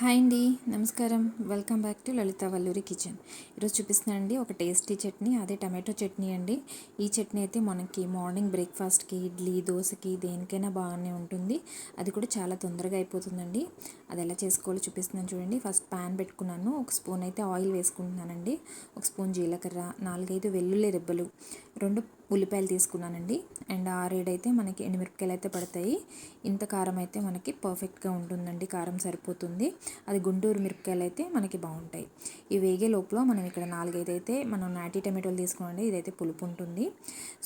Hi అండి నమస్కారం. Welcome back to Lalitha Valluri kitchen. ఈరోజు చూపిస్తున్నానండి ఒక టేస్టీ చట్నీ అదే టమాటో చట్నీ అండి. ఈ చట్నీ అయితే మనకి మార్నింగ్ బ్రేక్ఫాస్ట్కి ఇడ్లీ దోశకి దేనికైనా బాగానే ఉంటుంది. అది కూడా చాలా తొందరగా అయిపోతుందండి. అది ఎలా చేసుకోవాలో చూపిస్తున్నాను చూడండి. ఫస్ట్ ప్యాన్ పెట్టుకున్నాను. ఒక స్పూన్ అయితే ఆయిల్ వేసుకుంటున్నానండి. ఒక స్పూన్ జీలకర్ర నాలుగైదు వెల్లుల్లి రెబ్బలు రెండు ఉల్లిపాయలు తీసుకున్నానండి. అండ్ ఆరేడైతే మనకి ఎండుమిరపకాయలు అయితే పడతాయి. ఇంత కారం అయితే మనకి పర్ఫెక్ట్గా ఉంటుందండి. కారం సరిపోతుంది. అది గుంటూరు మిరపకాయలు అయితే మనకి బాగుంటాయి. ఈ వేగే లోపల మనం ఇక్కడ నాలుగైదు అయితే మనం నాటి టమాటోలు తీసుకోండి. ఇదైతే పులుపు ఉంటుంది.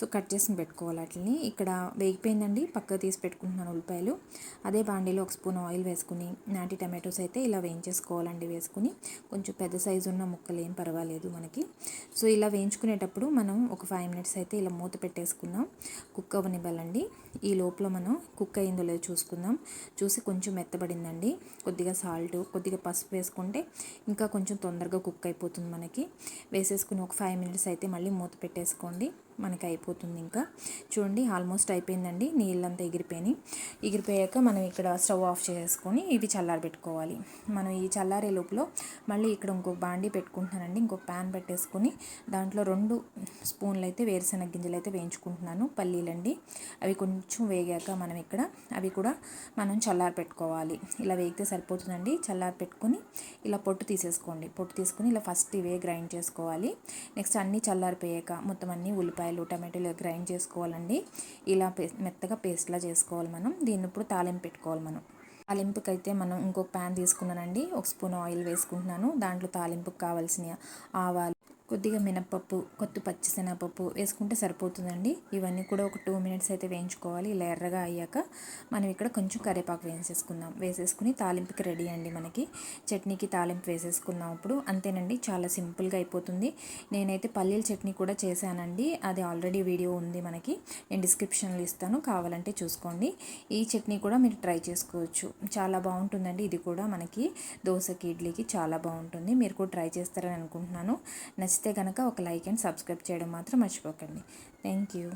సో కట్ చేసి పెట్టుకోవాలి వాటిని. ఇక్కడ వేగిపోయిందండి. పక్క తీసి పెట్టుకుంటున్నాను ఉల్లిపాయలు. అదే బాండీలో ఒక స్పూన్ ఆయిల్ వేసుకుని నాటి టమాటోస్ అయితే ఇలా వేయించేసుకోవాలండి వేసుకుని. కొంచెం పెద్ద సైజు ఉన్న ముక్కలు ఏం పర్వాలేదు మనకి. సో ఇలా వేయించుకునేటప్పుడు మనం ఒక ఫైవ్ మినిట్స్ అయితే ఇలా మూత పెట్టేసుకుందాం. కుక్ అవ్వనివ్వాలండి ఈ లోపల మనం కుక్ అయిందో లేదో చూసుకుందాం. చూసి కొంచెం మెత్తబడిందండి. కొద్దిగా సాల్ట్ కొద్దిగా పసుపు వేసుకుంటే ఇంకా కొంచెం తొందరగా కుక్ అయిపోతుంది మనకి. వేసేసుకుని ఒక ఫైవ్ మినిట్స్ అయితే మళ్ళీ మూత పెట్టేసుకోండి. మనకి అయిపోతుంది ఇంకా. చూడండి ఆల్మోస్ట్ అయిపోయిందండి. నీళ్ళంతా ఎగిరిపోయినాయి. ఎగిరిపోయాక మనం ఇక్కడ స్టవ్ ఆఫ్ చేసుకొని ఇవి చల్లారబెట్టుకోవాలి మనం ఈ చల్లారే లోపల మళ్ళీ ఇక్కడ ఇంకో బాండీ పెట్టుకుంటున్నానండి. ఇంకొక ప్యాన్ పెట్టేసుకొని దాంట్లో రెండు స్పూన్లు అయితే వేరుశెనగ గింజలు అయితే వేయించుకుంటున్నాను పల్లీలండి. అవి కొంచెం వేగాక మనం ఇక్కడ అవి కూడా మనం చల్లారి పెట్టుకోవాలి. ఇలా వేగితే సరిపోతుందండి. చల్లారి పెట్టుకొని ఇలా పొట్టు తీసేసుకోండి. పొట్టు తీసుకొని ఇలా ఫస్ట్ ఇవే గ్రైండ్ చేసుకోవాలి. నెక్స్ట్ అన్నీ చల్లారిపోయాక మొత్తం అన్నీ ఉల్లిపాయ ఉల్లిపాయలు టమాటోలు గ్రైండ్ చేసుకోవాలండి. ఇలా మెత్తగా పేస్ట్లా చేసుకోవాలి మనం. దీన్ని ఇప్పుడు తాలింపు పెట్టుకోవాలి మనం. తాలింపుకి అయితే మనం ఇంకొక ప్యాన్ తీసుకున్నానండి. ఒక స్పూన్ ఆయిల్ వేసుకుంటున్నాను. దాంట్లో తాలింపుకి కావాల్సిన ఆవాలు కొద్దిగా మినపప్పు కొత్త పచ్చిశనగపప్పు వేసుకుంటే సరిపోతుందండి. ఇవన్నీ కూడా ఒక టూ మినిట్స్ అయితే వేయించుకోవాలి. ఇలా ఎర్రగా అయ్యాక మనం ఇక్కడ కొంచెం కరివేపాకు వేసేసుకుందాం. వేసేసుకుని తాలింపుకి రెడీ అండి మనకి. చట్నీకి తాలింపు వేసేసుకుందాం ఇప్పుడు. అంతేనండి చాలా సింపుల్గా అయిపోతుంది. నేనైతే పల్లీల చట్నీ కూడా చేశానండి. అది ఆల్రెడీ వీడియో ఉంది మనకి. నేను డిస్క్రిప్షన్లో ఇస్తాను. కావాలంటే చూసుకోండి. ఈ చట్నీ కూడా మీరు ట్రై చేసుకోవచ్చు. చాలా బాగుంటుందండి ఇది కూడా మనకి. దోశకి ఇడ్లీకి చాలా బాగుంటుంది. మీరు కూడా ట్రై చేస్తారని అనుకుంటున్నాను. నచ్చితే కనుక ఒక లైక్ అండ్ సబ్స్క్రైబ్ చేయడం మాత్రం మర్చిపోకండి. Thank you.